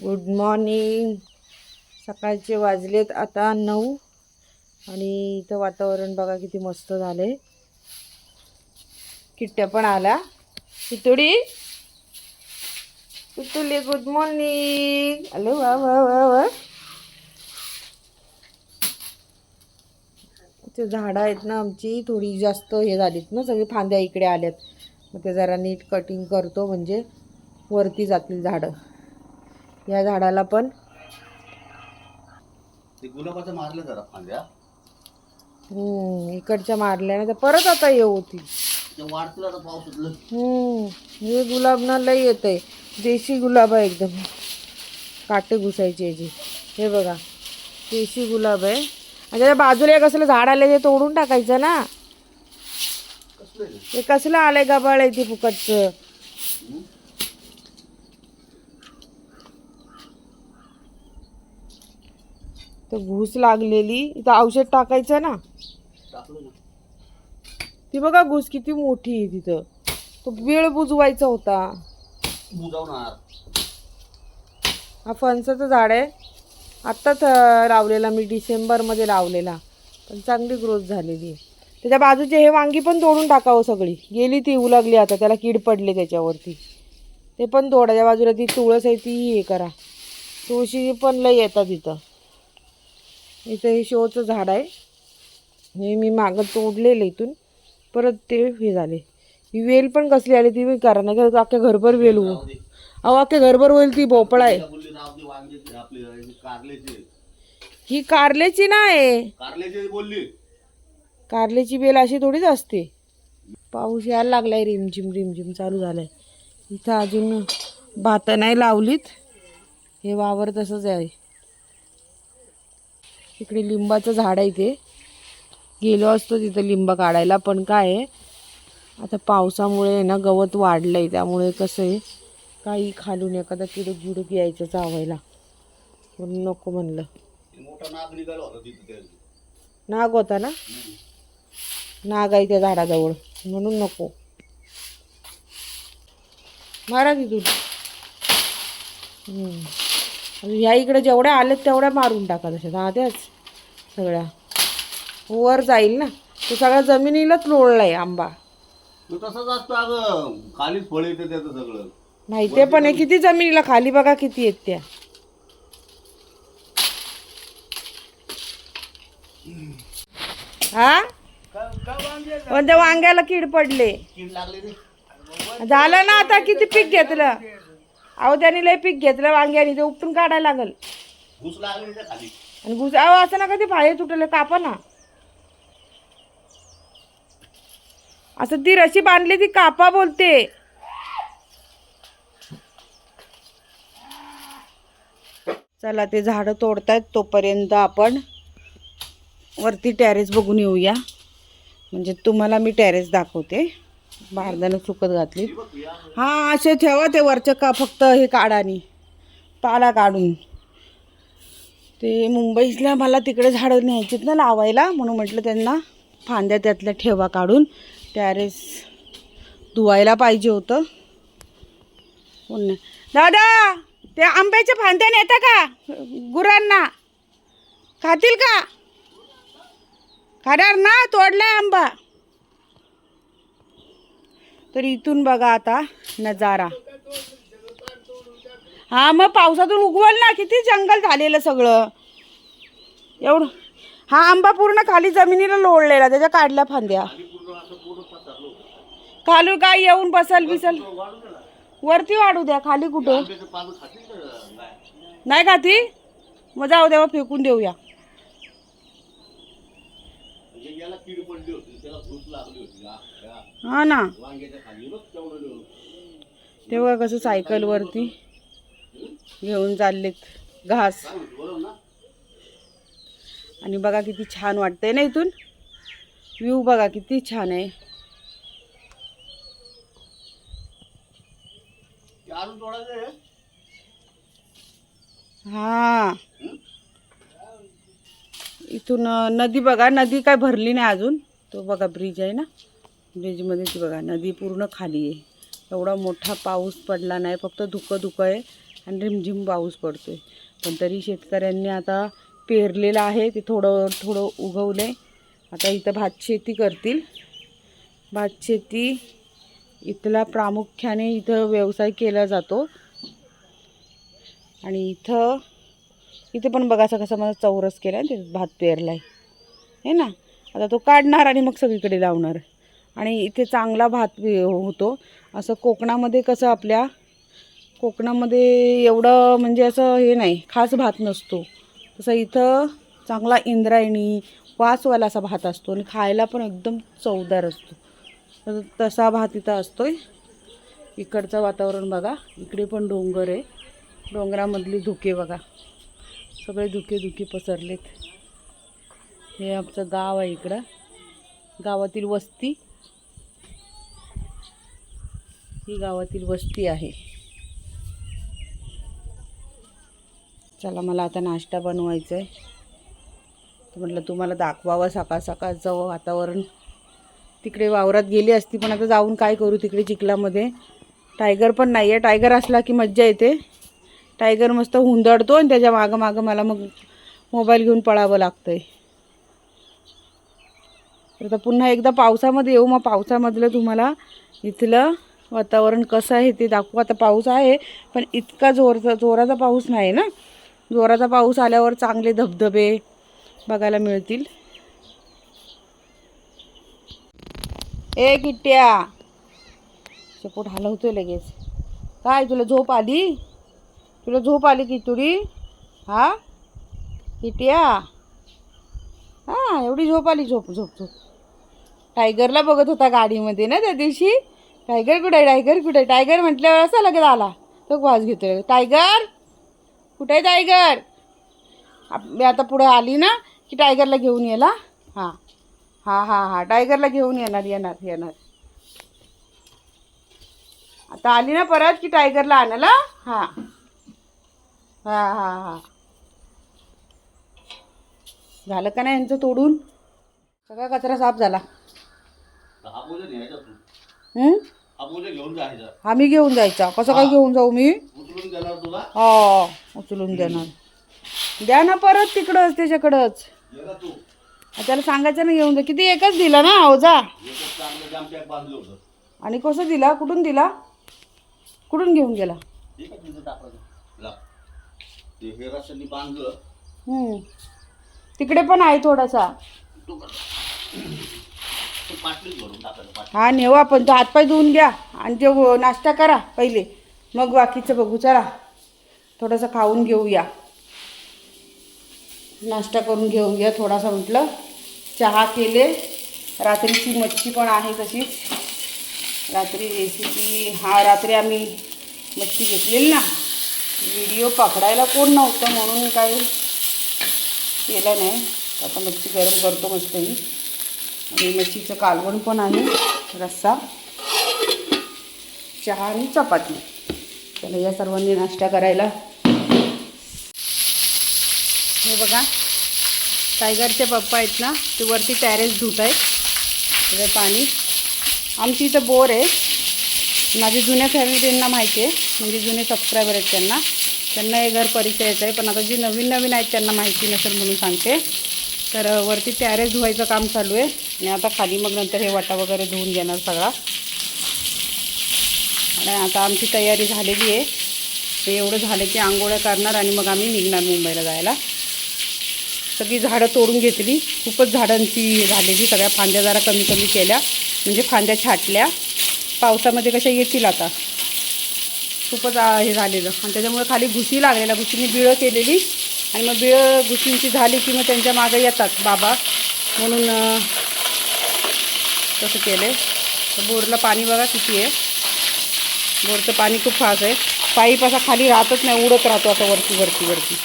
Good morning सकाळचे वाजलेत आता नऊ. आणि इथं वातावरण बघा किती मस्त झाले किट्ट्या पण आला. कितुडी कितुली गुड मॉर्निंग हॅलो वा वा वा वा. ते झाडं आहेत ना आमची थोडी जास्त हे झालीत ना सगळी फांद्या इकडे आल्यात. मग ते जरा नीट कटिंग करतो म्हणजे वरती जातील झाडं. या झाडाला पण. गुलाबाचं मारलं जरा फांद्या. हम्म, इकडच्या मारल्याने तर परत आता ये होती ते वाढतील आता पावसातलं हम्म, हे गुलाब ना लय येत आहे देशी गुलाब आहे एकदम. काटे घुसायचे याचे हे बघा. देशी गुलाब आहे. आणि त्याच्या बाजूला एक असलं झाड आलं ते तोडून टाकायचं ना? ते? कसलं आलंय गबाळ आहे ते फुकटचं. तर घूस लागलेली. इथं औषध टाकायचं ना. ती बघा घूस किती मोठी आहे तिथं. तो वेळ बुजवायचा होता. हा फणसाचं झाड आहे. आत्ताच लावलेला मी डिसेंबरमध्ये लावलेला. पण चांगली ग्रोथ झालेली आहे. त्याच्या बाजूचे हे वांगी पण तोडून टाकावं सगळी. गेली ती उलागली आता. त्याला कीड पडले त्याच्यावरती. ते पण तोडाच्या बाजूला ती तुळस आहे ती हे करा. तुळशी पण लय येतात इथं. इथं हे शोचं झाड आहे. हे मी मागं तोडलेलं इथून. परत ते हे झाले. ही वेल पण कसली आली ती मी करा नाही का अख्ख्या घरभर वेल हो. अहो अख्ख्या घरभर होईल ती भोपळा आहे. हे कारल्याचे. नाही कारल्याचे बेल अशी थोडीच असते. पाऊस यायला लागलाय रिमझिम रिमझिम चालू झालाय. इथं अजून भातं नाही लावलीत. हे वावर तसंच आहे. इकडे लिंबाचं झाड आहे ते गेलो असतो तिथं लिंब काढायला पण काय आहे आता पावसामुळे आहे ना गवत वाढलं आहे त्यामुळे कसं आहे काही खालून एखादा किडूक गिडूक यायचं चावायला. म्हणून नको म्हणलं. नाग होता ना? नाग आहे त्या झाडाजवळ म्हणून नको. मारा तिथून. हम्म. ह्या इकडे जेवढ्या आल्यात तेवढ्या मारून टाका तशा. हा त्याच सगळ्या. वर जाईल ना. तो सगळ्या जमिनीलाच लोळलाय आंबा. तो तसाच असतो अगं. खालीच फळ येते त्याचं सगळं. माहिती पण आहे. किती जमिनीला खाली बघा किती आहेत त्या. हा? पण त्या वांग्याला कीड पडले. झालं ना आता? किती पीक घेतलं? अहो त्याने लय पीक घेतलं वांग्याने ते उपटून काढायला लागल. घुस लागली त्या खाली. आणि घुस अहो असं ना कधी फाये तुटले कापा ना. असं ती रशी बांधली ती कापा बोलते. चला ते झाडं तोडतायत तोपर्यंत आपण वरती टॅरेस बघून येऊया. म्हणजे तुम्हाला मी टॅरेस दाखवते. बारदानं सुकत घातली. हां असे ठेवा ते वरचं का फक्त हे काढानी. पाला काढून. ते मुंबईतल्या मला तिकडे झाडं न्यायचीत ना लावायला म्हणून म्हटलं त्यांना फांद्या त्यातल्या ठेवा काढून. टॅरेस धुवायला पाहिजे होतं. दादा ते आंब्याच्या फांद्या नेता का? गुरांना. खातील का? खाणार ना तोडलाय आंबा. तर इथून बघा आता नजारा. हा मग पावसातून उगवल ना किती जंगल झालेलं सगळं. एवढं. हा आंबा पूर्ण खाली जमिनीला लोळलेला त्याच्या काढल्या फांद्या. खालू काय येऊन बसल बिसल? वरती वाढू द्या खाली कुठं? नाही का ती मग जाऊ द्या फेकून देऊया म्हणजे याला कीड पडली होती त्याला घुस लागली होती या- या हा ना. तेव्हा कसं सायकलवरती घेऊन चाललेत घास. आणि बघा किती छान वाटतंय ना इथून. व्ह्यू बघा किती छान आहे. हा. इथून नदी बघा. नदी काय भरली नाही अजून. तो बघा ब्रिज आहे ना. ब्रिजमध्येच बघा नदी पूर्ण खाली आहे. एवढा मोठा पाऊस पडला नाही फक्त धुकं धुकं आहे आणि रिमझिम पाऊस पडतोय. पण तरी शेतकऱ्यांनी आता पेरलेलं आहे ते थोडं थोडं उगवलं आहे आता इथं भात शेती करतील. भात शेती इथला प्रामुख्याने इथं व्यवसाय केला जातो. आणि इथं इथे पण बघायचा कसं मला चौरस केला आहे ते भात पेरला आहे ना? आता तो काढणार आणि मग सगळीकडे लावणार. आणि इथे चांगला भात होतो. असं कोकणामध्ये कसं आपल्या कोकणामध्ये एवढं म्हणजे असं हे नाही खास भात नसतो. तसं इथं चांगला इंद्रायणी वासवाला असा भात असतो आणि खायला पण एकदम चवदार असतो. तसा भात इथं असतो आहे इकडचं वातावरण बघा. इकडे पण डोंगर आहे. डोंगरामधली धुके बघा. सगळे धुके धुके पसरलेत. हे आमचं गाव आहे इकडं. गावातील वस्ती. ही गावातील वस्ती आहे. चला मला आता नाश्ता बनवायचा आहे तर म्हटलं तुम्हाला दाखवावं सकाळ सकाळचं वातावरण. तिकडे वावरात गेली असती पण आता जाऊन काय करू तिकडे चिखलामध्ये? टायगर पण नाही आहे टायगर असला की मज्जा येते. टायगर मस्त हुंदडतो आणि त्याच्या मागं मागं मला मग मोबाईल घेऊन पळावं लागतं आहे तर आता पुन्हा एकदा पावसामध्ये येऊ. मग पावसामधलं तुम्हाला इथलं वातावरण कसं आहे ते दाखवू. आता पाऊस आहे पण इतका जोरचा जोराचा पाऊस नाही ना. जोराचा पाऊस आल्यावर चांगले धबधबे बघायला मिळतील. ए किट्ट्या शेपूट हलवतोय लगेच. काय तुला झोप आली? तुला झोप आली की तुरी हा? किट्या? हां एवढी झोप आली. झोप झोप झोप. टायगरला बघत होता गाडीमध्ये ना त्या दिवशी? टायगर कुठे आहे? टायगर कुठे आहे? टायगर म्हटल्यावर असा लगेच आला. तो वाज घेतोय. टायगर? कुठे आहे टायगर? मी आता पुढं आली ना की टायगरला घेऊन येला हां. हां हां हां. टायगरला घेऊन येणार येणार येणार. आता आली ना परत की टायगरला आणायला? हां. हां हां हां. झालं का नाही यांचं तोडून? सगळा कचरा साफ झाला. हा? हं? हा घेऊन जायचा आम्ही घेऊन जायचा. कसं काय घेऊन जाऊ मी? उचलून देणार तुला? हो उचलून देणार. द्या ना परत तिकडंच त्याच्याकडंच. ये का तू. त्याला सांगायचं ना घेऊन जा किती एकच दिला ना अवजा एकच चांगलं जाम पॅक बांधलं होतं. आणि कसं दिला? कुठून दिला? कुठून घेऊन गेला? ठीक आहे तिथं टाकायचं ला ते हे रस्त्यानी बांधलं. हं. तिकडे पण आहे थोडासा. तो हा नेवा पण तो हातपाय धुवून घ्या आणि ते नाश्ता करा पहिले. मग बाकीचं बघू चला. थोडंसं खाऊन घेऊया. नाश्ता करून घेऊन थोडासा म्हटलं. चहा केले. रात्रीची मच्छी पण आहे तशीच. रात्री रेसिपी हा रात्री आम्ही मच्छी घेतलेली ना. व्हिडिओ पकडायला कोण नव्हतं म्हणून काही केलं नाही. आता मच्छी गरम करतो मस्त मी. आणि मच्छीचं कालवण पण आहे रस्सा चहा आणि चपाती. चला या सर्वांनी नाश्ता करायला. हे बघा टायगरचे पप्पा आहेत ना ते वरती टॅरेस धुत आहेत. तिथे पाणी. आमची इथं बोर आहे. माझ्या जुन्या फॅमिलींना माहिती आहे म्हणजे जुने सबस्क्रायबर आहेत त्यांना. त्यांना हे घर परिचयाचं आहे पण आता जी नवीन नवीन आहेत त्यांना माहिती नसेल म्हणून सांगते. तर वरती टॅरेस धुवायचं काम चालू आहे. आणि आता खाली मग नंतर हे वाटा वगैरे धुवून घेणार सगळा. आणि आता आमची तयारी झालेली आहे. ते एवढं झालं की आंघोळ्या करणार आणि मग आम्ही निघणार मुंबईला जायला. सगळी झाडं तोडून घेतली. खूपच झाडांची झालेली सगळ्या फांद्या जरा कमी कमी केल्या. म्हणजे फांद्या छाटल्या. पावसामध्ये कशा येतील आता? खूपच हे झालेलं. आणि त्याच्यामुळे खाली भुशी लागलेल्या. भुशीने बिळं केलेली. आणि मग बिळं घुशींची झाली की मग त्यांच्या मागं येतात बाबा. म्हणून तसं केलं आहे तर बोरला पाणी बघा किती आहे. बोरचं पाणी खूप फास्ट आहे. पाईप असा खाली राहतच नाही उडत राहतो असं वरती वरती वरती.